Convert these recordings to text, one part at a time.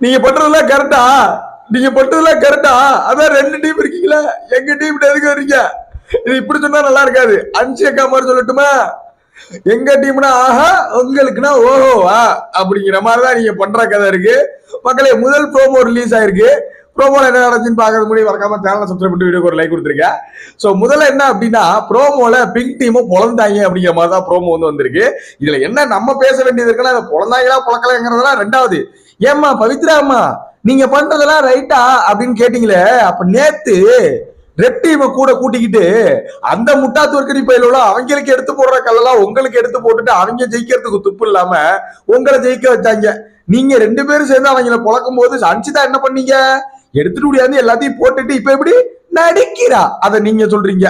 நீங்க பண்றதெல்லாம் கரெக்டா நீங்க பண்றதெல்லாம் கரெக்டா அதான் ரெண்டு டீம் இருக்கீங்களா? எங்க டீம் எதுக்கு வரீங்க இது இப்படி சொன்னா நல்லா இருக்காது. அஞ்சு அக்கா மாதிரி சொல்லட்டுமா? எங்க டீம்னா ஆஹா உங்களுக்குன்னா ஓஹோவா? அப்படிங்கிற மாதிரி தான் நீங்க பண்ற கதை இருக்கு. மக்களே முதல் ப்ரோமோ ரிலீஸ் ஆயிருக்கு. ப்ரோமோல என்ன நடந்துச்சுன்னு பார்க்கறது முடியும் மறக்காம சேனலை சப்ஸ்கிரைப் பண்ணி வீடியோக்கு ஒரு லைக் கொடுத்துருங்க. ஸோ முதல்ல என்ன அப்படின்னா ப்ரோமோல பிங்க் டீமும் பொழந்தாங்க அப்படிங்கிற மாதிரி தான் ப்ரோமோ வந்து வந்திருக்கு. இதுல என்ன நம்ம பேச வேண்டியது இருக்குன்னா அதை பொழந்தாங்களா பொழக்கலைங்கிறதெல்லாம் ரெண்டாவது. ஏம்மா பவித்ராம்மா நீங்க பண்றதெல்லாம் ரைட்டா அப்படின்னு கேட்டீங்களே அப்ப நேத்து ரெட் டீமை கூட கூட்டிக்கிட்டு அந்த முட்டா பயில உள்ள அவங்களுக்கு எடுத்து போடுற கல்லெல்லாம் உங்களுக்கு எடுத்து போட்டுட்டு அவங்க ஜெயிக்கிறதுக்கு துப்பு இல்லாம உங்களை ஜெயிக்க வச்சாங்க. நீங்க ரெண்டு பேரும் சேர்ந்து அவங்கள புழக்கும் போது அனுச்சுதான் என்ன பண்ணீங்க? எடுத்துட்டு முடியாது எல்லாத்தையும் போட்டுட்டு இப்ப எப்படி நடிக்கிறா? அத நீங்க சொல்றீங்க.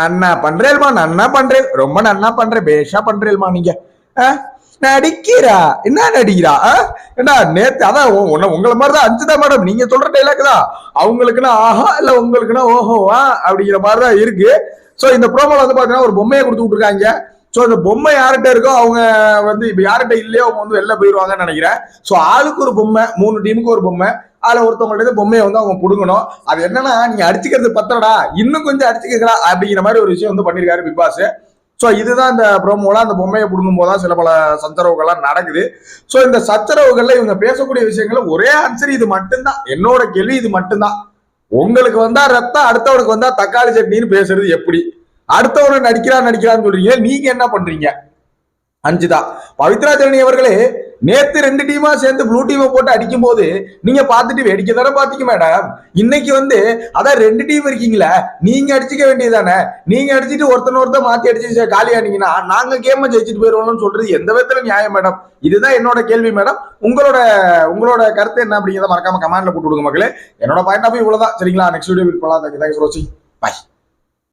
நன்னா பண்றேல்மா நன்னா பண்றேன் ரொம்ப நன்னா பண்றேன் பேஷா பண்றேல்மா நீங்க. ஆ? நடிக்கிறா? என்ன நடிக்கிறா? ஆ? என்ன நேத்து அதான் உன்ன- உங்களை மாதிரி தான் அஞ்சுதா மேடம். நீங்க சொல்ற டைலாக் தான். அவங்களுக்குன்னா ஆஹா இல்ல உங்களுக்குன்னா ஓஹோவா அப்படிங்கிற மாதிரி தான் இருக்கு. சோ இந்த ப்ரோமோல வந்து பாத்தீங்கன்னா ஒரு பொம்மையை கொடுத்து விட்டுருக்காங்க. சோ இந்த பொம்மை யார்கிட்ட இருக்கோ அவங்க வந்து இப்ப யார்கிட்ட இல்லையோ அவங்க வந்து வெளில போயிருவாங்கன்னு நினைக்கிறேன். சோ ஆளுக்கு ஒரு பொம்மை மூணு டீமுக்கு ஒரு பொம்மை. அதில் ஒருத்தவங்கள்ட்ட இருந்து பொம்மையை வந்து அவங்க பிடுங்கணும். அது என்னன்னா நீங்க அடிச்சுக்கிறது பத்தடா இன்னும் கொஞ்சம் அடிச்சுக்கிறா அப்படிங்கிற மாதிரி ஒரு விஷயம் வந்து பண்ணியிருக்காரு பிக் பாஸ் ஸோ இதுதான் இந்த ப்ரோமோலாம் அந்த பொம்மையை பிடுங்கும் போது தான் சில பல சச்சரவுகள்லாம் நடக்குது. ஸோ இந்த சச்சரவுகளில் இவங்க பேசக்கூடிய விஷயங்கள ஒரே ஆன்சர் இது மட்டும்தான். என்னோட கேள்வி இது மட்டும்தான். உங்களுக்கு வந்தா ரத்தம் அடுத்தவனுக்கு வந்தா தக்காளி சட்னின்னு பேசுறது எப்படி? அடுத்தவனை நடிக்கிறான் நடிக்கிறான்னு சொல்றீங்க. நீங்க என்ன பண்றீங்க? அஞ்சுதான். பவித்ரா ஜனனி அவர்களே நேத்து ரெண்டு டீமா சேர்ந்து ப்ளூ டீமை போட்டு அடிக்கும் போது நீங்க பார்த்துட்டு வேடிக்கை தானே பாத்தீங்க மேடம் இன்னைக்கு வந்து அதான் ரெண்டு டீம் இருக்கீங்களே நீங்க அடிச்சுக்க வேண்டியதானே நீங்க அடிச்சுட்டு ஒருத்தன ஒருத்தர் மாத்தி அடிச்சு காலி ஆனீங்கன்னா நாங்க கேம ஜெயிச்சுட்டு போயிருவோம்னு சொல்றது எந்த விதத்துல நியாயம் மேடம் இதுதான் என்னோட கேள்வி மேடம் உங்களோட உங்களோட கருத்து என்ன அப்படிங்கிறத மறக்காம கமெண்ட்ல போட்டு விடுங்க மக்களே. என்னோட பாயிண்ட் ஆஃப் இவ்வளவுதான். சரிங்களா? Next video meet thank you thanks for